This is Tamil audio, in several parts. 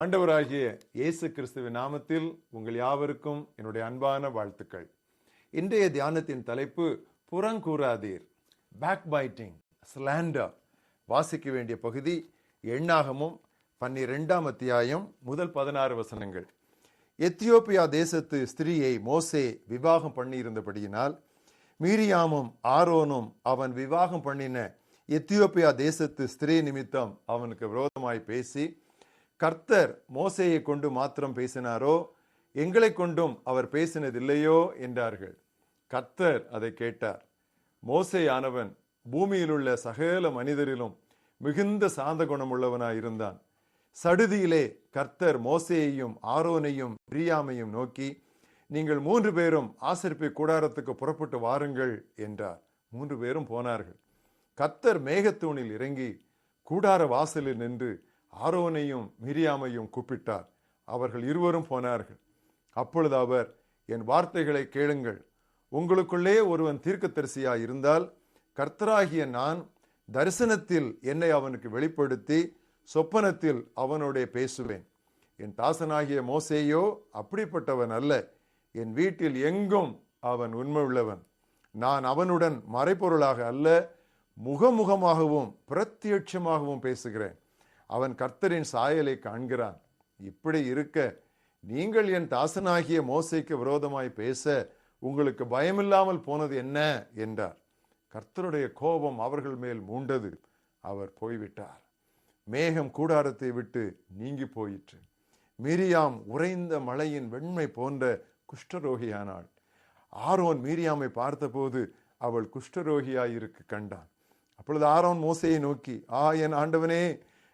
ஆண்டவராகிய இயேசு கிறிஸ்துவின் நாமத்தில் உங்கள் யாவருக்கும் என்னுடைய அன்பான வாழ்த்துக்கள். இன்றைய தியானத்தின் தலைப்பு புறங்கூறாதீர் பேக் பைட்டிங் ஸ்லாண்டர் வாசிக்க வேண்டிய பகுதி எண்ணாகமும் பன்னிரெண்டாம் அத்தியாயம் முதல் பதினாறு வசனங்கள். எத்தியோப்பியா தேசத்து ஸ்திரீயை மோசே விவாகம் பண்ணியிருந்தபடியினால் மீரியாமும் ஆரோனும் அவன் விவாகம் பண்ணின எத்தியோப்பியா தேசத்து ஸ்திரீ நிமித்தம் அவனுக்கு விரோதமாய் பேசி கர்த்தர் மோசையை கொண்டு மாத்திரம் பேசினாரோ? எங்களை கொண்டும் அவர் பேசினதில்லையோ? என்றார்கள். கர்த்தர் அதை கேட்டார். மோசையானவன் பூமியில் உள்ள சகல மனிதரிலும் மிகுந்த சாந்த குணமுள்ளவனாயிருந்தான் சடுதியிலே கர்த்தர் மோசையையும் ஆரோனையும் பிரியாமையும் நோக்கி நீங்கள் மூன்று பேரும் ஆசரிப்பு கூடாரத்துக்கு புறப்பட்டு வாருங்கள் என்றார். மூன்று பேரும் போனார்கள். கர்த்தர் மேகத்தூணில் இறங்கி கூடார வாசலில் நின்று ஆரோனையும் மிரியாமையும் கூப்பிட்டார். அவர்கள் இருவரும் போனார்கள். அப்பொழுது அவர் என் வார்த்தைகளை கேளுங்கள். உங்களுக்குள்ளே ஒருவன் தீர்க்கதரிசியாய் இருந்தால் கர்த்தராகிய நான் தரிசனத்தில் என்னை அவனுக்கு வெளிப்படுத்தி சொப்பனத்தில் அவனோடே பேசுவேன். என் தாசனாகிய மோசேயோ அப்படிப்பட்டவன் அல்ல. என் வீட்டில் எங்கும் அவன் உண்மை உள்ளவன் நான் அவனுடன் மறைப்பொருளாக அல்ல முகமுகமாகவும் பிரத்யட்சமாகவும் பேசுகிறேன். அவன் கர்த்தரின் சாயலை காண்கிறான். இப்படி இருக்க நீங்கள் என் தாசனாகிய மோசைக்கு விரோதமாய் பேச உங்களுக்கு பயமில்லாமல் போனது என்ன? என்றார். கர்த்தருடைய கோபம் அவர்கள் மேல் மூண்டது. அவர் போய்விட்டார். மேகம் கூடாரத்தை விட்டு நீங்கி போயிற்று. மீரியாம் உறைந்த மலையின் வெண்மை போன்ற குஷ்டரோகியானாள். ஆரோன் மீரியாமை பார்த்தபோது அவள் குஷ்டரோகியாயிருக்கு கண்டான். அப்பொழுது ஆரோன் மோசையை நோக்கி ஆ என் ஆண்டவனே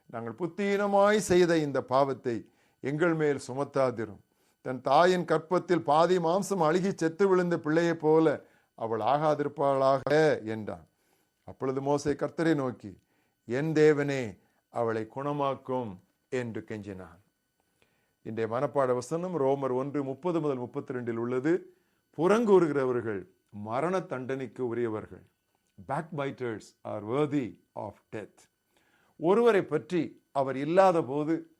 நாங்கள் புத்தீனமாய் செய்த இந்த பாவத்தை எங்கள் மேல் சுமத்தாதிரும். தன் தாயின் கற்பத்தில் பாதி மாம்சம் அழுகி செத்து விழுந்த பிள்ளையைப் போல அவள் ஆகாதிருப்பாளாக என்றான். அப்பொழுது மோசை கர்த்தரை நோக்கி என் தேவனே அவளை குணமாக்கும் என்று கெஞ்சினான். இன்றைய மனப்பாட வசனம் ரோமர் ஒன்று முப்பது முதல் முப்பத்தி ரெண்டில் உள்ளது. புறங்கூறுகிறவர்கள் மரண தண்டனைக்கு உரியவர்கள். Backbiters are worthy of death ஒருவரை பற்றி அவர் இல்லாத போது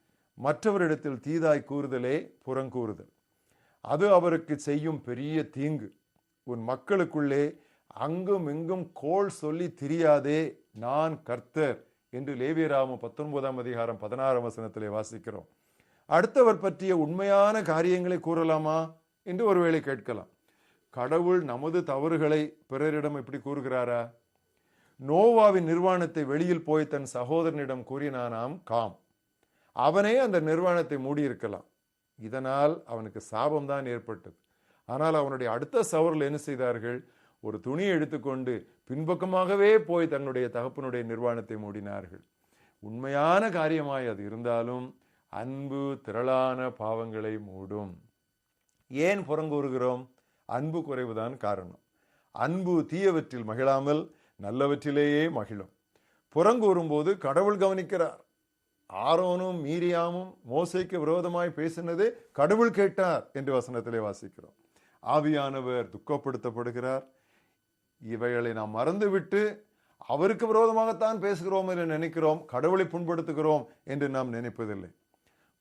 மற்றவரிடத்தில் தீதாய் கூறுதலே புறங்கூறுதல். அது அவருக்கு செய்யும் பெரிய தீங்கு. உன் மக்களுக்குள்ளே அங்கும் இங்கும் கோல் சொல்லி திரியாதே நான் கர்த்தர் என்று லேவியராம பத்தொன்பதாம் அதிகாரம் பதினாறாம் வசனத்திலே வாசிக்கிறோம். அடுத்தவர் பற்றிய உண்மையான காரியங்களை கூறலாமா என்று ஒருவேளை கேட்கலாம். கடவுள் நமது தவறுகளை பிறரிடம் எப்படி கூறுகிறாரா? நோவாவின் நிர்வாணத்தை வெளியில் போய் தன் சகோதரனிடம் கூறினானாம் காம். அவனே அந்த நிர்வாணத்தை மூடியிருக்கலாம். இதனால் அவனுக்கு சாபம்தான் ஏற்பட்டது. ஆனால் அவனுடைய அடுத்த சவரில் என்ன செய்தார்கள்? ஒரு துணியை எடுத்துக்கொண்டு பின்பக்கமாகவே போய் தன்னுடைய தகப்பனுடைய நிர்வாணத்தை மூடினார்கள். உண்மையான காரியமாய் அது இருந்தாலும் அன்பு திரளான பாவங்களை மூடும். ஏன் புறங்கூறுகிறோம்? அன்பு குறைவுதான் காரணம். அன்பு தீயவற்றில் மகிழாமல் நல்லவற்றிலேயே மகிழும். புறங்கூறும் போது கடவுள் கவனிக்கிறார். ஆரோனும் மீரியாமும் மோசைக்கு விரோதமாய் பேசினது கடவுள் கேட்டார் என்று வசனத்திலே வாசிக்கிறோம். ஆவியானவர் துக்கப்படுத்தப்படுகிறார். இவைகளை நாம் மறந்துவிட்டு அவருக்கு விரோதமாகத்தான் பேசுகிறோம் என்று நினைக்கிறோம். கடவுளை புண்படுத்துகிறோம் என்று நாம் நினைப்பதில்லை.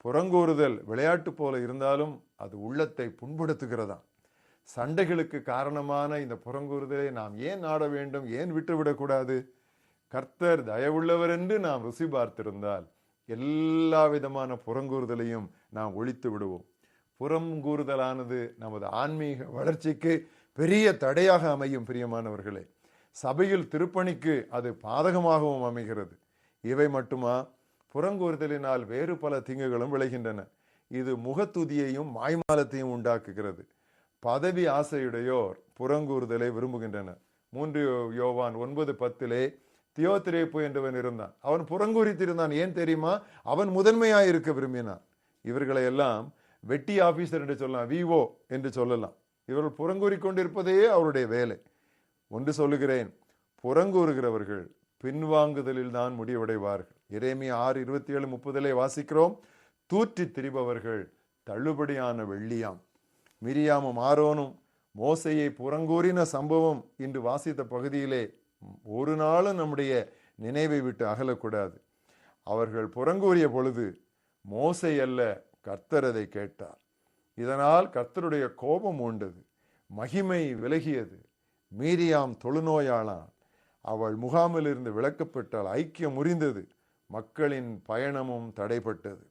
புறங்கூறுதல் விளையாட்டு போல இருந்தாலும் அது உள்ளத்தை புண்படுத்துகிறதா? சண்டைகளுக்கு காரணமான இந்த புறங்கூறுதலை நாம் ஏன் நாட வேண்டும் ஏன் விட்டுவிடக்கூடாது? கர்த்தர் தயவுள்ளவர் என்று நாம் ருசி பார்த்திருந்தால் எல்லா விதமான புறங்கூறுதலையும் நாம் ஒழித்து விடுவோம். புறங்கூறுதலானது நமது ஆன்மீக வளர்ச்சிக்கு பெரிய தடையாக அமையும் பிரியமானவர்களே. சபையில் திருப்பணிக்கு அது பாதகமாகவும் அமைகிறது. இவை மட்டுமா? புறங்கூறுதலினால் வேறு பல தீங்குகளும் விளைகின்றன. இது முகத்துதியையும் மாய்மாலத்தையும் உண்டாக்குகிறது. பதவி ஆசையுடையோர் புறங்கூறுதலை விரும்புகின்றனர். மூன்று யோவான் ஒன்பது பத்திலே தியோத்திரேப்பு என்றவன் இருந்தான். அவன் புறங்கூறித்திருந்தான். ஏன் தெரியுமா? அவன் முதன்மையாக இருக்க விரும்பினான். இவர்களை எல்லாம் வெட்டி ஆபீசர் என்று சொல்லலாம். விஓ என்று சொல்லலாம். இவர்கள் புறங்கூறி கொண்டிருப்பதே அவருடைய வேலை. ஒன்று சொல்லுகிறேன். புறங்கூறுகிறவர்கள் பின்வாங்குதலில் தான் முடிவடைவார்கள். இறைமை ஆறு இருபத்தி ஏழு முப்பதிலே வாசிக்கிறோம். தூற்றி திரிபவர்கள் தள்ளுபடியான வெள்ளியாம். மிரியாமும் ஆரோனும் மோசையை புறங்கூறின சம்பவம் இன்று வாசித்த பகுதியிலே ஒரு நாளும் நம்முடைய நினைவை விட்டு அகலக்கூடாது. அவர்கள் புறங்கூறிய பொழுது மோசை அல்ல கர்த்தர் அதை கேட்டார். இதனால் கர்த்தருடைய கோபம் உண்டது மகிமை விலகியது. மீரியாம் தொழுநோயாளான் அவள் முகாமில் இருந்து விளக்கப்பட்டால் ஐக்கியம் முறிந்தது மக்களின் பயணமும் தடைப்பட்டது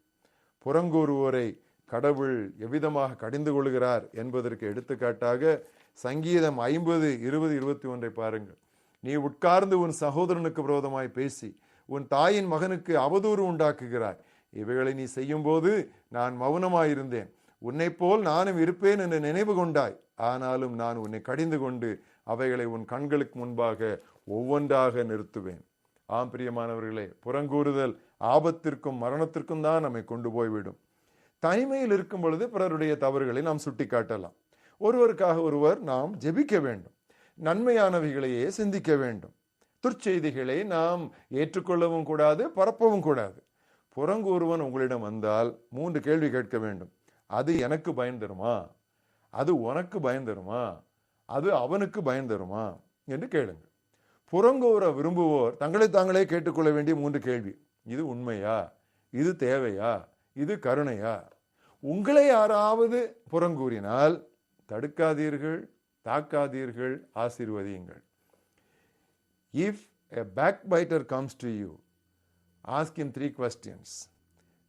புறங்கூறுவோரை கடவுள் எவ்விதமாக கடிந்து கொள்கிறார் என்பதற்கு எடுத்துக்காட்டாக சங்கீதம் ஐம்பது இருபது இருபத்தி ஒன்றை பாருங்கள். நீ உட்கார்ந்து உன் சகோதரனுக்கு விரோதமாய் பேசி உன் தாயின் மகனுக்கு அவதூறு உண்டாக்குகிறாய். இவைகளை நீ செய்யும்போது நான் மௌனமாயிருந்தேன். உன்னை போல் நானும் இருப்பேன் என்று நினைவு கொண்டாய். ஆனாலும் நான் உன்னை கடிந்து கொண்டு அவைகளை உன் கண்களுக்கு முன்பாக ஒவ்வொன்றாக நிறுத்துவேன். ஆம் பிரியமானவர்களே புறங்கூறுதல் ஆபத்திற்கும் மரணத்திற்கும் தான் நம்மை கொண்டு போய்விடும். தனிமையில் இருக்கும் பொழுது பிறருடைய தவறுகளை நாம் சுட்டிக்காட்டலாம். ஒருவருக்காக ஒருவர் நாம் ஜெபிக்க வேண்டும். நன்மையானவைகளையே சிந்திக்க வேண்டும். துர்ச்செய்திகளை நாம் ஏற்றுக்கொள்ளவும் கூடாது பரப்பவும் கூடாது. புறங்கூறுவன் உங்களிடம் வந்தால் மூன்று கேள்வி கேட்க வேண்டும். அது எனக்கு பயன் தருமா? அது உனக்கு பயன் தருமா? அது அவனுக்கு பயன் தருமா? என்று கேளுங்கள். புறங்கூற விரும்புவோர் தங்களை தாங்களே கேட்டுக்கொள்ள வேண்டிய மூன்று கேள்வி. இது உண்மையா? இது தேவையா? இது கருணையா? உங்களை யாராவது புறங்கூறினால் தடுக்காதீர்கள் தாக்காதீர்கள் ஆசீர்வதியுங்கள். If a backbiter comes to you ask him three questions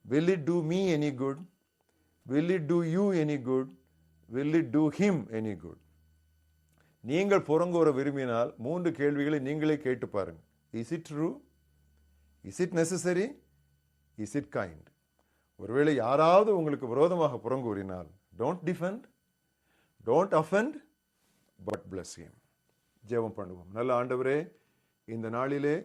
will it do me any good will it do you any good will it do him any good நீங்கள் புறங்கூற விரும்பினால் மூன்று கேள்விகளை நீங்களே கேட்டு பாருங்க is it true is it necessary is it kind ஒருவேளை யாராவது உங்களுக்கு விரோதமாக புறங்கூறினால் don't defend don't offend but bless him ஜெபம் பண்ணுவோம். நல்ல ஆண்டவரே இந்த நாளிலே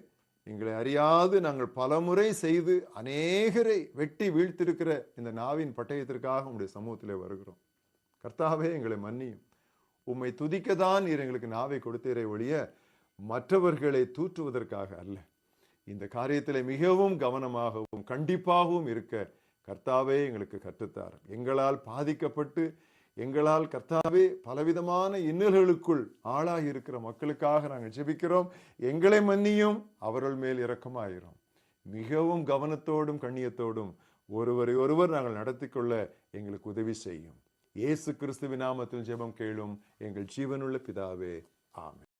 எங்களை அறியாது நாங்கள் பலமுறை செய்து அநேகரை வெட்டி வீழ்த்திருக்கிற இந்த நாவின் பட்டயத்திற்காக உங்களுடைய சமூகத்திலே வருகிறோம். கர்த்தாவே எங்களை மன்னியும். உம்மை துதிக்கதான் நீர் எங்களுக்கு நாவை கொடுத்தீரே ஒழிய மற்றவர்களை தூற்றுவதற்காக அல்ல. இந்த காரியத்தில் மிகவும் கவனமாகவும் கண்டிப்பாகவும் இருக்க கர்த்தாவே எங்களுக்கு கற்றுத்தார். எங்களால் பாதிக்கப்பட்டு எங்களால் கர்த்தாவே பலவிதமான இன்னல்களுக்குள் ஆளாகி இருக்கிற மக்களுக்காக நாங்கள் ஜெபிக்கிறோம். எங்களை மன்னியும் அவர்கள் மேல் இரக்கமாயிரும். மிகவும் கவனத்தோடும் கண்ணியத்தோடும் ஒருவரை ஒருவர் நாங்கள் நடத்தி கொள்ள எங்களுக்கு உதவி செய்யும். இயேசு கிறிஸ்துவின் நாமத்தில் ஜெபம் கேளும் எங்கள் ஜீவனுள்ள பிதாவே ஆமென்.